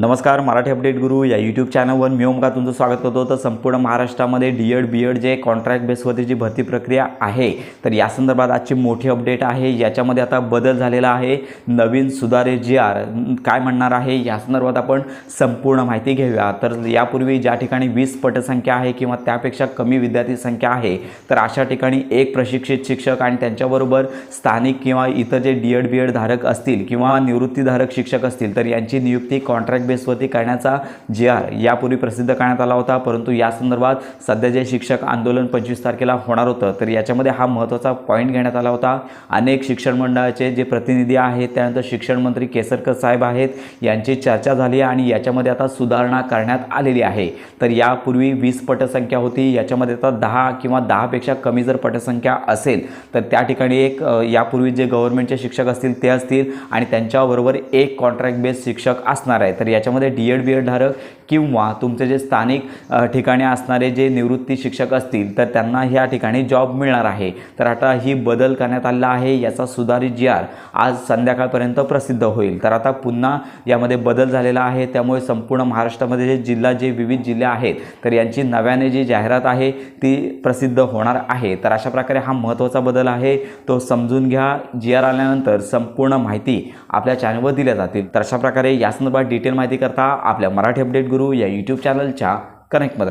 नमस्कार मराठी अपडेट गुरु या यूट्यूब चॅनलवर मी ओमका तुमचं स्वागत करतो. तर संपूर्ण महाराष्ट्रामध्ये डी एड बी एड जे कॉन्ट्रॅक्ट बेसवरती जी भरती प्रक्रिया आहे तर या संदर्भात आजची मोठी अपडेट आहे. याच्यामध्ये आता बदल झालेला आहे. नवीन सुधारे जी आर काय म्हणणार आहे या संदर्भात आपण संपूर्ण माहिती घेऊया. तर यापूर्वी ज्या ठिकाणी वीस पटसंख्या आहे किंवा त्यापेक्षा कमी विद्यार्थी संख्या आहे तर अशा ठिकाणी एक प्रशिक्षित शिक्षक आणि त्यांच्याबरोबर स्थानिक किंवा इतर जे डी एड बी एड धारक असतील किंवा निवृत्तीधारक शिक्षक असतील तर यांची नियुक्ती कॉन्ट्रॅक्ट बेसवरती करण्याचा जी आर यापूर्वी प्रसिद्ध करण्यात आला होता. परंतु या संदर्भात सध्या जे शिक्षक आंदोलन पंचवीस तारखेला होणार होतं तर याच्यामध्ये हा महत्त्वाचा पॉईंट घेण्यात आला होता. अनेक शिक्षण मंडळाचे जे प्रतिनिधी आहेत त्यानंतर शिक्षण मंत्री केसरकर साहेब आहेत यांची चर्चा झाली आणि याच्यामध्ये आता सुधारणा करण्यात आलेली आहे. तर यापूर्वी वीस पटसंख्या होती. याच्यामध्ये आता दहा किंवा दहापेक्षा कमी जर पटसंख्या असेल तर त्या ठिकाणी एक यापूर्वी जे गव्हर्नमेंटचे शिक्षक असतील ते असतील आणि त्यांच्याबरोबर एक कॉन्ट्रॅक्ट बेस शिक्षक असणार आहे. तर याच्यामध्ये डी एड बी एड धारक किंवा तुमचे जे स्थानिक ठिकाणी असणारे जे निवृत्ती शिक्षक असतील तर त्यांना ह्या ठिकाणी जॉब मिळणार आहे. तर आता ही बदल करण्यात आलेला आहे याचा सुधारित जी आर आज संध्याकाळपर्यंत प्रसिद्ध होईल. तर आता पुन्हा यामध्ये बदल झालेला आहे त्यामुळे संपूर्ण महाराष्ट्रामध्ये जे जिल्हा जे विविध जिल्हे आहेत तर यांची नव्याने जी जाहिरात आहे ती प्रसिद्ध होणार आहे. तर अशा प्रकारे हा महत्त्वाचा बदल आहे तो समजून घ्या. जी आर आल्यानंतर संपूर्ण माहिती आपल्या चॅनलवर दिल्या जातील. तर अशा प्रकारे या संदर्भात डिटेल माहिती करता आपल्या मराठी अपडेट गुरु या यूट्यूब चॅनलच्या कनेक्टमध्ये